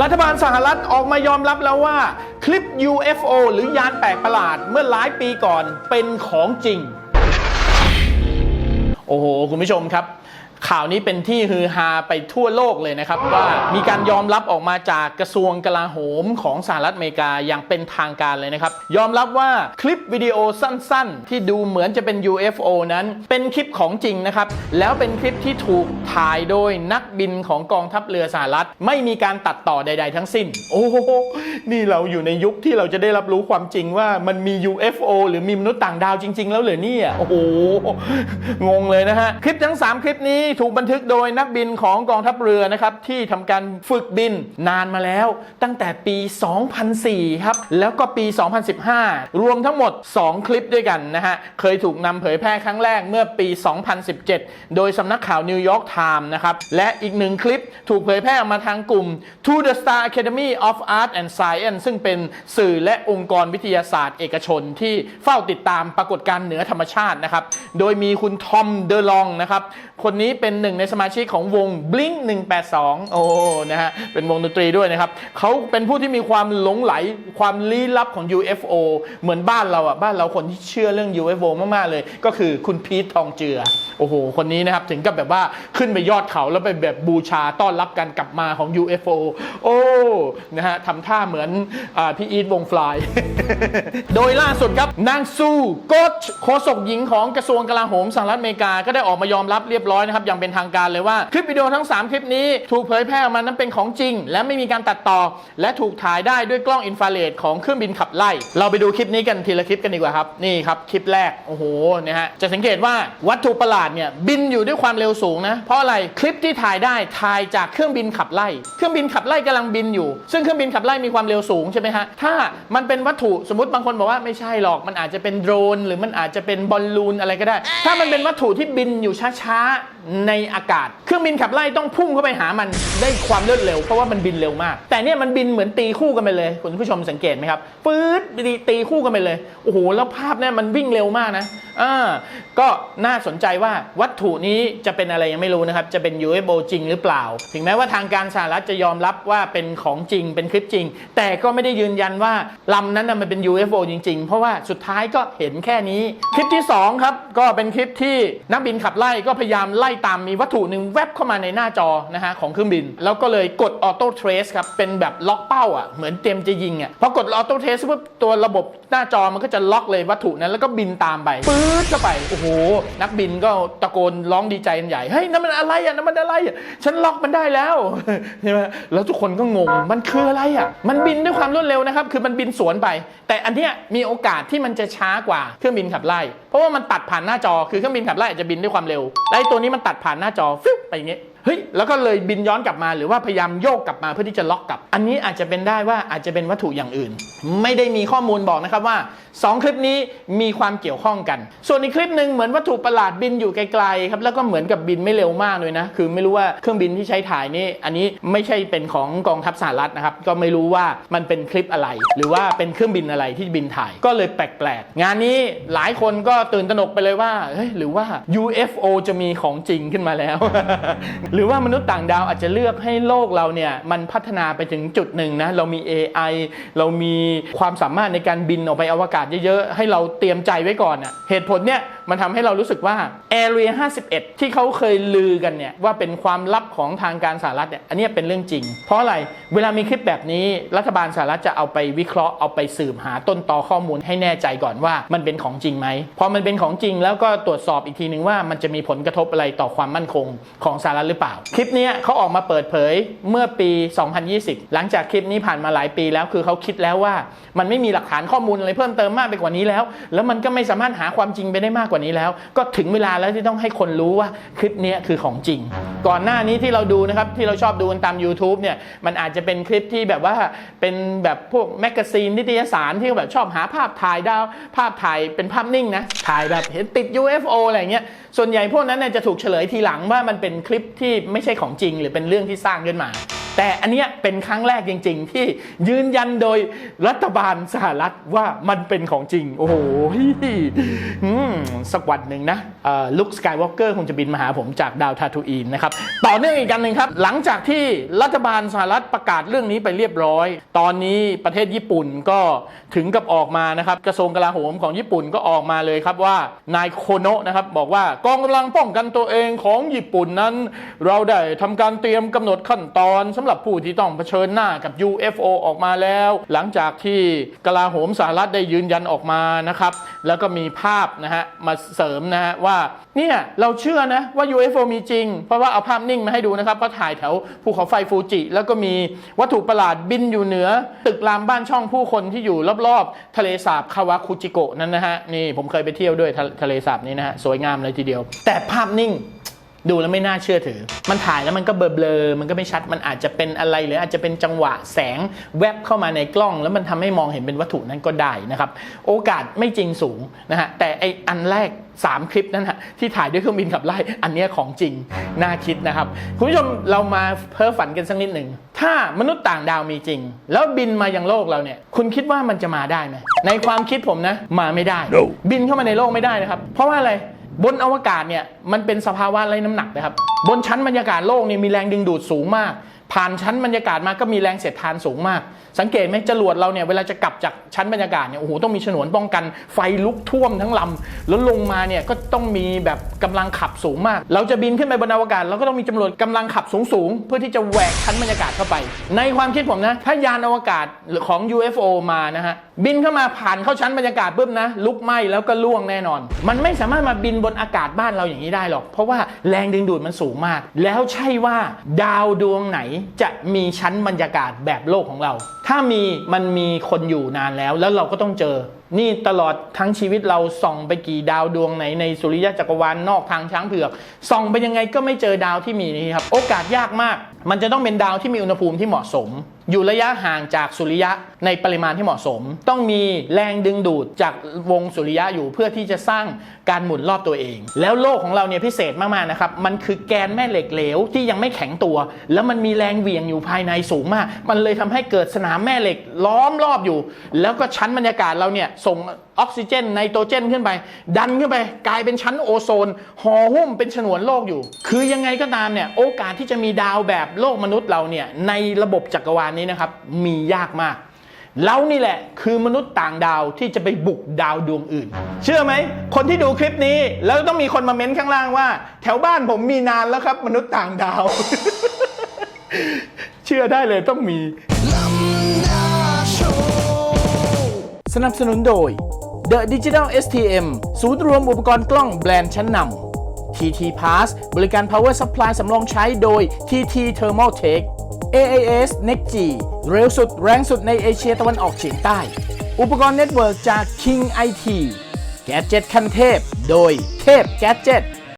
รัฐบาลสหรัฐออกมายอมรับแล้วว่า คลิป UFO หรือยานแปลกประหลาดเมื่อหลายปีก่อนเป็นของจริง โอ้โห คุณผู้ชมครับ ข่าวนี้เป็นที่ฮือฮาไปทั่วโลกเลยนะครับ ว่ามีการยอมรับออกมาจากกระทรวงกลาโหมของสหรัฐอเมริกาอย่างเป็นทางการเลยนะครับ ยอมรับว่าคลิปวิดีโอสั้นๆ ที่ดูเหมือนจะเป็น UFO นั้น เป็นคลิปของจริงนะครับ แล้วเป็นคลิปที่ถูกถ่ายโดยนักบินของกองทัพเรือสหรัฐ ไม่มีการตัดต่อใด ๆ ทั้งสิ้น โอ้โหนี่เราอยู่ในยุคที่เราจะได้รับรู้ความจริงว่ามันมี UFO หรือมีมนุษย์ต่างดาวจริง ๆ แล้วเหรือเนี่ยโอ้โหงงเลยนะฮะคลิปทั้ง 3 คลิปนี้ถูกบันทึกโดยนักบินของกองทัพเรือนะครับที่ทำการฝึกบินนานมาแล้ว ตั้งแต่ปี 2004 ครับ แล้วก็ปี 2015 รวมทั้งหมด 2 คลิปด้วยกันนะฮะ เคยถูกนำเผยแพร่ครั้งแรกเมื่อปี 2017 โดยสำนักข่าวนิวยอร์กไทม์นะครับ และอีกหนึ่งคลิปถูกเผยแพร่มาทางกลุ่ม To the Star Academy of Art and Science ซึ่งเป็นสื่อและองค์กรวิทยาศาสตร์เอกชนที่เฝ้าติดตามปรากฏการณ์เหนือธรรมชาตินะครับ โดยมีคุณทอมเดอลองนะครับ คนนี้เป็นหนึ่งในสมาชิกของวง Blink 182 โอ้นะฮะเป็นวงดนตรีด้วยนะครับเขาเป็นผู้ที่มีความหลงไหลความลี้ลับของ UFO เหมือนบ้านเราอะบ้านเราคนที่เชื่อเรื่อง UFO มาก ๆ เลย ก็คือคุณพีททองเจือ โอ้โห คนนี้นะครับ ถึงกับแบบว่าขึ้นไปยอดเขาแล้วไปแบบบูชาต้อนรับการกลับมาของ UFO โอ้นะฮะทำท่าเหมือนอพี่อีทวงฟลาย โดยล่าสุดครับนางซูโกชโฆษกหญิงของกระทรวงกลาโหมสหรัฐอเมริกาก็ได้ออกมายอมรับเรียบร้อยนะครับอย่างเป็นทางการเลยว่า คลิปวิดีโอทั้ง 3 คลิปนี้ถูกเผยแพร่ออกมานั้นเป็นของจริง และไม่มีการตัดต่อ และถูกถ่ายได้ด้วยกล้องอินฟราเรดของเครื่องบินขับไล่ เราไปดูคลิปนี้กันทีละคลิปกันดีกว่าครับนี่ครับคลิปแรกโอ้โหนะฮะจะสังเกตว่าวัตถุประหลาดเนี่ยบินอยู่ด้วยความเร็วสูงนะเพราะอะไรคลิปที่ถ่ายได้ถ่ายจากเครื่องบินขับไล่ เครื่องบินขับไล่กำลังบินอยู่ ซึ่งเครื่องบินขับไล่มีความเร็วสูงใช่ไหมฮะถ้ามันเป็นวัตถุสมมติบางคนบอกว่าไม่ใช่หรอกมันอาจจะเป็นโดรน หรือมันอาจจะเป็นบอลลูนอะไรก็ได้ ถ้ามันเป็นวัตถุที่บินอยู่ช้าๆในอากาศ เครื่องบินขับไล่ต้องพุ่งเข้าไปหามันได้ความรวดเร็วเพราะว่ามันบินเร็วมาก แต่เนี่ยมันบินเหมือนตีคู่กันไปเลย คุณผู้ชมสังเกตไหมครับปื๊ดตีตีคู่กันไปเลยโอ้โหแล้วภาพเนี่ยมันวิ่งเร็วมากนะอ่าก็น่าสนใจว่าวัตถุนี้จะเป็นอะไรยังไม่รู้นะครับจะเป็น UFO จริงหรือเปล่า ถึงแม้ว่าทางการสหรัฐจะยอมรับว่าเป็นของจริงเป็นคลิปจริง แต่ก็ไม่ได้ยืนยันว่าลำนั้นมันเป็น UFO จริง ๆ เพราะว่าสุดท้ายก็เห็นแค่นี้ คลิปที่2ครับก็เป็นคลิปที่นักบินขับไล่ก็พยายามไล่ตามมีวัตถุหนึ่งแวบเข้ามาในหน้าจอนะฮะของเครื่องบิน แล้วก็เลยกดออโต้เทรสครับ เป็นแบบล็อกเป้าอะเหมือนเตรียมจะยิงอะพอกดออโต้เทรสปุ๊บตัวระบบหน้าจอมันก็จะล็อกเลยวัตถุนั้นแล้วก็บินตามไปปื๊ดเข้าไปโอ้โห นักบินก็ตะโกนร้องดีใจกันใหญ่เฮ้ยนั่นมันอะไรอะนั่นมันอะไรอะฉันล็อกมันได้แล้วใช่ไหมแล้วทุกคนก็งงมันคืออะไรอะมันบินด้วยความรวดเร็วนะครับคือมันบินสวนไป แต่อันเนี้ยมีโอกาสที่มันจะช้ากว่าเครื่องบินขับไล่ เพราะว่ามันตัดผ่านหน้าจอคือเครื่องบินขับไล่อาจจะบินด้วยความเร็วและตัวนี้มันตัดผ่านหน้าจอฟิวไปอย่างเงี้ย เฮ้ยแล้วก็เลยบินย้อนกลับมาหรือว่าพยายามโยกกลับมาเพื่อที่จะล็อกกลับ อันนี้อาจจะเป็นได้ว่าอาจจะเป็นวัตถุอย่างอื่น ไม่ได้มีข้อมูลบอกนะครับว่า 2 คลิปนี้มีความเกี่ยวข้องกัน ส่วนอีกคลิปหนึ่งเหมือนวัตถุประหลาดบินอยู่ไกลๆครับแล้วก็เหมือนกับบินไม่เร็วมากเลยนะคือไม่รู้ว่าเครื่องบินที่ใช้ถ่ายนี่อันนี้ไม่ใช่เป็นของกองทัพสหรัฐนะครับก็ไม่รู้ว่ามันเป็นคลิปอะไร หรือว่าเป็นเครื่องบินอะไรที่บินถ่ายก็เลยแปลกๆงานนี้หลายคนก็ตื่นตระหนกไปเลยว่าเฮ้ยหรือว่า UFO จะมีของจริงขึ้นมาแล้วหรือว่ามนุษย์ต่างดาวอาจจะเลือกให้โลกเราเนี่ยมันพัฒนาไปถึงจุดหนึ่งนะเรามี AI เรามีความสามารถในการบินออกไปอวกาศเยอะๆ ให้เราเตรียมใจไว้ก่อนอะ่ะเหตุผลเนี่ยมันทำให้เรารู้สึกว่า Area 51 ที่เขาเคยลือกันเนี่ยว่าเป็นความลับของทางการสหรัฐเนี่ยอันนี้เป็นเรื่องจริง เพราะอะไรเวลามีคลิปแบบนี้รัฐบาลสหรัฐจะเอาไปวิเคราะห์เอาไปสืบหาต้นตอข้อมูลให้แน่ใจก่อนว่ามันเป็นของจริงไหมพอมันเป็นของจริงแล้วก็ตรวจสอบอีกทีหนึ่งว่ามันจะมีผลกระทบอะไรต่อความมั่นคงของสหรัฐหรือเปล่าคลิปนี้เขาออกมาเปิดเผยเมื่อปี 2020 หลังจากคลิปนี้ผ่านมาหลายปีแล้วคือเขาคิดแล้วว่า มันไม่มีหลักฐานข้อมูลอะไรเพิ่มเติมมากไปกว่านี้แล้ว แล้วมันก็ไม่สามารถหาความจริงไปได้มากกว่านี้แล้ว ก็ถึงเวลาแล้วที่ต้องให้คนรู้ว่าคลิปนี้คือของจริง ก่อนหน้านี้ที่เราดูนะครับที่เราชอบดูกันตาม YouTube เนี่ยมันอาจจะเป็นคลิปที่แบบว่าเป็นแบบพวกแมกกาซีนนิตยสารที่แบบชอบหาภาพถ่ายดาวภาพถ่ายเป็นภาพนิ่งนะถ่ายแบบเห็นติด UFO อะไรเงี้ยส่วนใหญ่พวกนั้นเนี่ยจะถูกเฉลยทีหลังว่ามันเป็นคลิปที่ไม่ใช่ของจริง หรือเป็นเรื่องที่สร้างขึ้นมา แต่อันเนี้ยเป็นครั้งแรกจริง ๆ ที่ยืนยันโดยรัฐบาลสหรัฐว่ามันเป็นของจริง โอ้โหสักวันหนึ่งนะลุคสกายวอล์กเกอร์คงจะบินมาหาผมจากดาวทาทูอีนนะครับ ต่อเนื่องอีกกันหนึ่งครับ หลังจากที่รัฐบาลสหรัฐประกาศเรื่องนี้ไปเรียบร้อย ตอนนี้ประเทศญี่ปุ่นก็ถึงกับออกมานะครับ กระทรวงกลาโหมของญี่ปุ่นก็ออกมาเลยครับว่านายโคโนะนะครับบอกว่ากองกำลังป้องกันตัวเองของญี่ปุ่นนั้น เราได้ทำการเตรียมกำหนดขั้นตอนสำหรับผู้ที่ต้องเผชิญหน้ากับ UFO ออกมาแล้ว หลังจากที่กลาโหมสหรัฐได้ยืนยันออกมานะครับแล้วก็มีภาพนะฮะมาเสริมนะฮะว่าเนี่ยเราเชื่อนะว่า UFO มีจริง เพราะว่าเอาภาพนิ่งมาให้ดูนะครับก็ถ่ายแถวภูเขาไฟฟูจิ แล้วก็มีวัตถุประหลาดบินอยู่เหนือ ตึกรามบ้านช่องผู้คนที่อยู่รอบๆ ทะเลสาบคาวาคุจิโกะนั่นนะฮะนี่ผมเคยไปเที่ยวด้วยทะทะเลสาบนี้นะฮะสวยงามเลยทีเดียว แต่ภาพนิ่ง ดูแล้วไม่น่าเชื่อถือ มันถ่ายแล้วมันก็เบลอๆมันก็ไม่ชัด มันอาจจะเป็นอะไรหรืออาจจะเป็นจังหวะแสงแวบเข้ามาในกล้อง แล้วมันทำให้มองเห็นเป็นวัตถุนั้นก็ได้นะครับ โอกาสไม่จริงสูงนะฮะ แต่ไออันแรก 3 คลิปนั้นฮะที่ถ่ายด้วยเครื่องบินขับไล่ อันเนี้ยของจริง น่าคิดนะครับ คุณผู้ชมเรามาเพ้อฝันกันสักนิดหนึ่ง ถ้ามนุษย์ต่างดาวมีจริง แล้วบินมายังโลกเราเนี่ย คุณคิดว่ามันจะมาได้ไหมในความคิดผมนะ มาไม่ได้ No บินเข้ามาในโลกไม่ได้นะครับ เพราะว่าอะไร บนอวกาศเนี่ยมันเป็นสภาวะไร้น้ำหนักนะครับ บนชั้นบรรยากาศโลกเนี่ยมีแรงดึงดูดสูงมาก ผ่านชั้นบรรยากาศมาก็มีแรงเสียดทานสูงมาก สังเกตไหมจรวดเราเนี่ยเวลาจะกลับจากชั้นบรรยากาศเนี่ยโอ้โหต้องมีฉนวนป้องกันไฟลุกท่วมทั้งลำแล้วลงมาเนี่ยก็ต้องมีแบบกำลังขับสูงมาก เราจะบินขึ้นไปบนอวกาศเราก็ต้องมีจำนวนกำลังขับสูงสูงๆเพื่อที่จะแหวกชั้นบรรยากาศเข้าไป ในความคิดผมนะถ้ายานอวกาศหรือของ UFO มานะฮะบินเข้ามาผ่านเข้าชั้นบรรยากาศปุ๊บนะลุกไหม้แล้วก็ล่วงแน่นอน มันไม่สามารถมาบินบนอากาศบ้านเราอย่างนี้ได้หรอก เพราะว่าแรงดึงดูดมันสูงมาก แล้วใช่ว่าดาวดวงไหนจะมีชั้นบรรยากาศแบบโลกของเรา ถ้ามีมันมีคนอยู่นานแล้ว แล้วเราก็ต้องเจอ นี่ตลอดทั้งชีวิตเราส่องไปกี่ดาวดวงไหนในสุริยะจักรวาลนอกทางช้างเผือกส่องไปยังไงก็ไม่เจอดาวที่มีนี่ครับ โอกาสยากมาก มันจะต้องเป็นดาวที่มีอุณหภูมิที่เหมาะสมอยู่ระยะห่างจากสุริยะในปริมาณที่เหมาะสม ต้องมีแรงดึงดูดจากวงสุริยะอยู่เพื่อที่จะสร้างการหมุนรอบตัวเอง แล้วโลกของเราเนี่ยพิเศษมากๆนะครับ มันคือแกนแม่เหล็กเหลวที่ยังไม่แข็งตัว แล้วมันมีแรงเหวี่ยงอยู่ภายในสูงมาก มันเลยทำให้เกิดสนามแม่เหล็กล้อมรอบอยู่ แล้วก็ชั้นบรรยากาศเราเนี่ยส่งออกซิเจนไนโตรเจนขึ้นไป ดันขึ้นไป กลายเป็นชั้นโอโซนห่อหุ้มเป็นฉนวนโลกอยู่ คือยังไงก็ตามเนี่ยโอกาสที่จะมีดาวแบบโลกมนุษย์เราเนี่ยในระบบจักรวาลนี้นะครับมียากมากเรานี่แหละคือมนุษย์ต่างดาวที่จะไปบุกดาวดวงอื่น เชื่อไหม คนที่ดูคลิปนี้ แล้วต้องมีคนมาเม้นข้างล่างว่า แถวบ้านผมมีนานแล้วครับ มนุษย์ต่างดาว เชื่อได้เลยต้องมี สนับสนุนโดย The Digital STM ศูนย์รวมอุปกรณ์กล้องแบรนด์ชั้นนำ TT Pass บริการ Power Supply สำรองใช้โดย TT Thermal Tech AAS NexG เร็วสุดแรงสุดในเอเชียตะวันออกเฉียงใต้ อุปกรณ์เน็ตเวิร์กจาก King IT แก d เจ็ตคันเทพ โดยเทพแก d เจ็ต